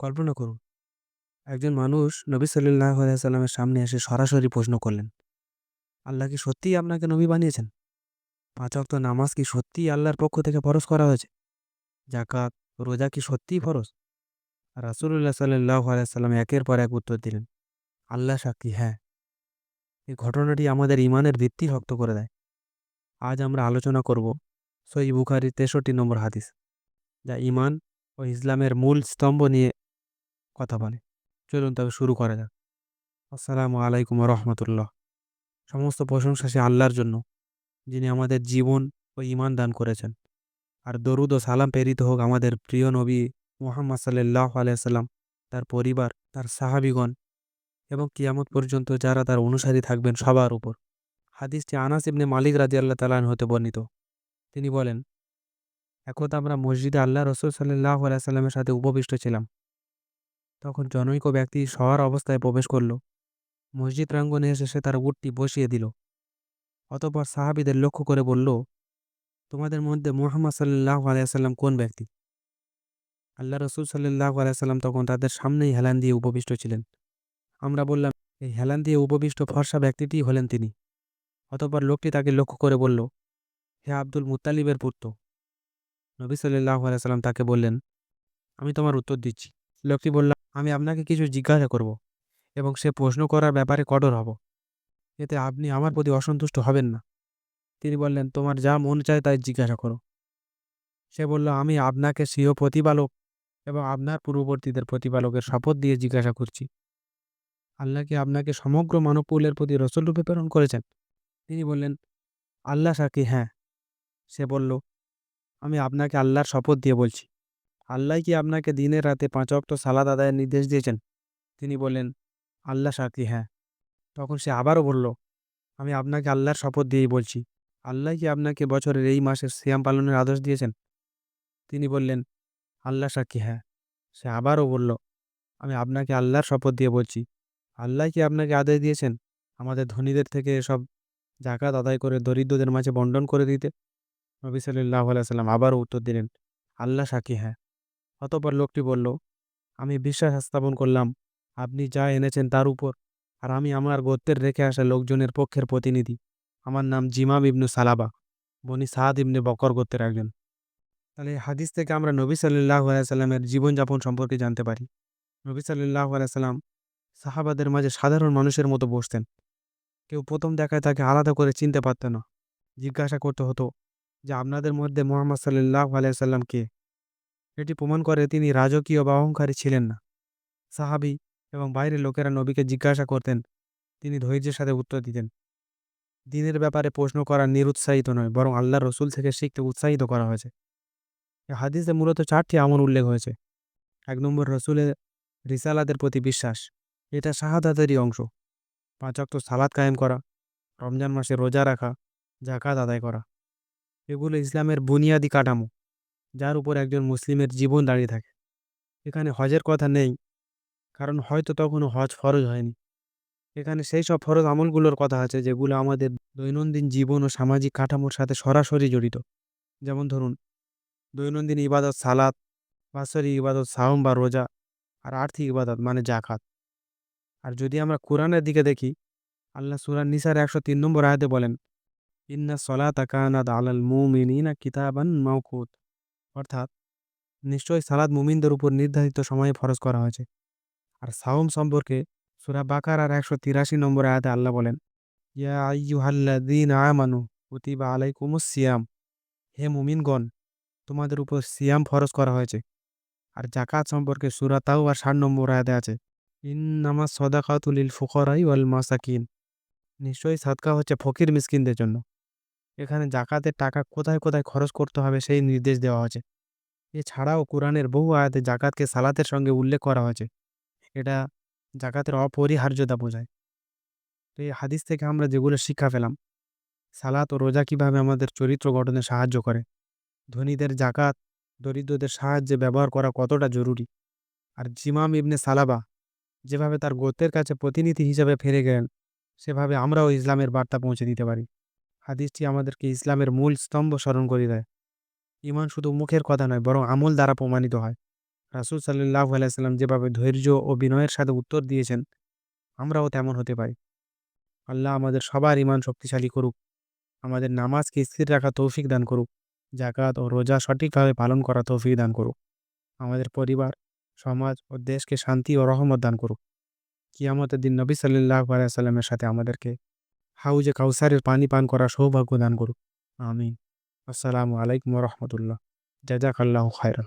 কল্পনা করুন, একজন মানুষ নবী সাল্লাহ সাল্লামের সামনে এসে সরাসরি প্রশ্ন করলেন, আল্লাহ কি সত্যিই আপনাকে নবী বানিয়েছেন? পাঁচ অক্ত নামাজ কি সত্যিই আল্লাহর পক্ষ থেকে ফরজ করা হয়েছে? জাকাত রোজা কি সত্যিই ফরজ? রাসুল্লাহ সাল্লাহ আলাইসাল্লাম একের পর এক উত্তর দিলেন, আল্লাহ সাক্ষী হ্যাঁ। এই ঘটনাটি আমাদের ইমানের ভিত্তি শক্ত করে দেয়। আজ আমরা আলোচনা করব সই বুখারি তেষট্টি নম্বর হাদিস, যা ইমান ও ইসলামের মূল স্তম্ভ নিয়ে কথা বলে। চলুন তবে শুরু করা যাক। আসসালামু আলাইকুম রহমতুল্লাহ। সমস্ত প্রশংসা সে আল্লাহর জন্য, যিনি আমাদের জীবন ও ইমান দান করেছেন। আর দরুদ ও সালাম প্রেরিত হোক আমাদের প্রিয় নবী মোহাম্মদ সাল্লাহ আলাইসাল্লাম তার পরিবার, তার সাহাবিগণ এবং কিয়ামত পর্যন্ত যারা তার অনুসারী থাকবেন সবার উপর। হাদিসটি আনাস ইবনে মালিক রাজি আল্লাহ তালান হতে বর্ণিত। তিনি বলেন, একদা আমরা মসজিদে আল্লাহ রসুল সাল্লাহ আলাইসাল্লামের সাথে উপবিষ্ট ছিলাম। তখন জনৈক ব্যক্তি শহর অবস্থায় প্রবেশ করল। মসজিদ প্রাঙ্গনে এসে সে তার উটটি বসিয়ে দিল। অতপর সাহাবিদের লক্ষ্য করে বলল, তোমাদের মধ্যে মোহাম্মদ সাল্লাহ আলাইসাল্লাম কোন ব্যক্তি? আল্লাহ রসুল সাল্লাহ আলাইসাল্লাম তখন তাদের সামনেই হেলান দিয়ে উপবিষ্ট ছিলেন। আমরা বললাম, এই হেলান দিয়ে উপবিষ্ট ফর্সা ব্যক্তিটি হলেন তিনি। অতপর লোকটি তাকে লক্ষ্য করে বলল, হে আব্দুল মুতালিবের পুত্র। নবী সাল্লাহ আলাইসাল্লাম তাকে বললেন, আমি তোমার উত্তর দিচ্ছি। লোকটি বলল আমি আপনাকে কিছু জিজ্ঞাসা করব এবং সে প্রশ্ন করার ব্যাপারে কঠোর হব। এতে আপনি আমার প্রতি অসন্তুষ্ট হবেন না। তিনি বললেন, তোমার যা মন চায় তাই জিজ্ঞাসা করো। সে বলল, আমি আপনাকে স্বীয় প্রতিপালক এবং আপনার পূর্ববর্তীদের প্রতিপালকের শপথ দিয়ে জিজ্ঞাসা করছি। আল্লাহ কি আপনাকে সমগ্র মানবকুলের প্রতি রসুল রূপে প্রেরণ করেছেন? তিনি বললেন, আল্লাহ সাকি হ্যাঁ। সে বলল, আমি আপনাকে আল্লাহর শপথ দিয়ে বলছি। আল্লাহ কি আপনাকে দিনের রাতে পাঁচ অক্ট সালাদ আদায়ের নির্দেশ দিয়েছেন? তিনি বললেন, আল্লাহ সাকি হ্যাঁ। তখন সে আবারও বলল, আমি আপনাকে আল্লাহর শপথ দিয়েই বলছি। আল্লাহ কি আপনাকে বছরের এই মাসের শ্যাম পালনের আদেশ দিয়েছেন? তিনি বললেন, আল্লাহ সাক্ষী হ্যাঁ। সে আবারও বলল, আমি আপনাকে আল্লাহর শপথ দিয়ে বলছি। আল্লাহ কি আপনাকে আদেশ দিয়েছেন আমাদের ধনীদের থেকে এসব জাকাত আদায় করে দরিদ্রদের মাঝে বন্টন করে দিতে? নবী সাল্লাহ আলাইসাল্লাম আবারও উত্তর দিলেন, আল্লাহ সাক্ষী হ্যাঁ। অতপর লোকটি বলল, আমি বিশ্বাস স্থাপন করলাম। আপনি যা এনেছেন তার উপর, আর আমি আমার গোত্রের রেখে আসা লোকজনের পক্ষের প্রতিনিধি। আমার নাম জিমাম ইবনু সালাবা, বনি সাদ ইবনে বকর গোত্রের একজন। তাহলে হাদিস থেকে আমরা নবী সাল্লাহ আলাইসাল্লামের জীবনযাপন সম্পর্কে জানতে পারি। নবী সাল্লাহ আলাইসাল্লাম সাহাবাদের মাঝে সাধারণ মানুষের মতো বসতেন। কেউ প্রথম দেখায় তাকে আলাদা করে চিনতে পারত না। জিজ্ঞাসা করতে হতো যে, আপনাদের মধ্যে মোহাম্মদ সাল্লাহ আলাইসাল্লাম কে? এটি প্রমাণ করে তিনি রাজকীয় বা অহংকারী ছিলেন না। সাহাবি এবং বাইরের লোকেরা নবীকে জিজ্ঞাসা করতেন, তিনি ধৈর্যের সাথে উত্তর দিতেন। দিনের ব্যাপারে প্রশ্ন করা নিরুৎসাহিত নয়, বরং আল্লাহ রসুল থেকে শিখতে উৎসাহিত করা হয়েছে। হাদিসে মূলত চারটি আমল উল্লেখ হয়েছে। এক নম্বর, রসুলের রিসালাদের প্রতি বিশ্বাস, এটা শাহাদাতেরই অংশ। পাঁচ অক্ত সালাদ কায়েম করা, রমজান মাসে রোজা রাখা জাকাত আদায় করা। এগুলো ইসলামের বুনিয়াদি কাঠামো। যার উপর একজন মুসলিমের জীবন দাঁড়িয়ে থাকে। এখানে হজের কথা নেই, কারণ হয়তো তখনও হজ ফরজ হয়নি। এখানে সেই সব ফরজ আমলগুলোর কথা আছে, যেগুলো আমাদের দৈনন্দিন জীবন ও সামাজিক কাঠামোর সাথে সরাসরি জড়িত। যেমন ধরুন, দৈনন্দিন ইবাদত সালাত, বাৎসরিক ইবাদত সাহম বা রোজা, আর আর্থিক ইবাদত মানে জাকাত আর যদি আমরা কোরআনের দিকে দেখি, আল্লাহ সুরান নিসার একশো তিন নম্বর আয়াতে বলেন, ইন্না সলাত কানাদ আলাল মুমিনিনা কিতাবান মাউকুত অর্থাৎ নিশ্চয়ই সালাদ মুমিনদের উপর নির্ধারিত সময়ে ফরজ করা হয়েছে। আর সাওম সম্পর্কে সুরা বাকার আর একশো তিরাশি নম্বর আয়াতে আল্লাহ বলেন, ইয়া আইয়ুহাল্লাদিন আমানু কুতিবা আলাইকুমুস সিয়াম। হে মুমিনগণ, তোমাদের উপর সিয়াম ফরজ করা হয়েছে। আর জাকাত সম্পর্কে সুরা তাও আর ষাট নম্বর আয়াতে আছে ইন নামাজ সদাকাতুলিল ফুকরাই ওয়াল মাসাকিন। নিশ্চয়ই সাদকা হচ্ছে ফকির মিসকিনদের জন্য। এখানে জাকাতের টাকা কোথায় কোথায় খরচ করতে হবে সেই নির্দেশ দেওয়া হয়েছে। এছাড়াও কোরআনের বহু আয়াতে জাকাতকে সালাতের সঙ্গে উল্লেখ করা হয়েছে। এটা জাকাতের অপরিহার্যতা বোঝায়। তো এই হাদিস থেকে আমরা যেগুলো শিক্ষা পেলাম, সালাত ও রোজা কীভাবে আমাদের চরিত্র গঠনে সাহায্য করে, ধনীদের জাকাত, দরিদ্রদের সাহায্যে ব্যবহার করা কতটা জরুরি, আর জিমাম ইবনে সালাবা যেভাবে তার গোত্রের কাছে প্রতিনিধি হিসাবে ফিরে গেলেন, সেভাবে আমরাও ইসলামের বার্তা পৌঁছে দিতে পারি। হাদিসটি আমাদেরকে ইসলামের মূল স্তম্ভ স্মরণ করে দেয়। ইমান শুধু মুখের কথা নয়, বরং আমল দ্বারা প্রমাণিত হয়। রাসুল সাল্লাহ আলাইসাল্লাম যেভাবে ধৈর্য ও বিনয়ের সাথে উত্তর দিয়েছেন, আমরাও তেমন হতে পারি। আল্লাহ আমাদের সবার ইমান শক্তিশালী করুক। আমাদের নামাজকে স্থির রাখা তৌফিক দান করুক। জাকাত ও রোজা সঠিকভাবে পালন করা তৌফিক দান করুক। আমাদের পরিবার, সমাজ ও দেশকে শান্তি ও রহমত দান করুক। কিয়ামতের দিন নবী সাল্লাহ আলাইসাল্লামের সাথে আমাদেরকে হাউজে কাউসারের পানি পান করার সৌভাগ্য দান করুক। আমিন। আসসালামু আলাইকুম রহমতুল্লাহ। জাজাক আল্লাহ খায়রান।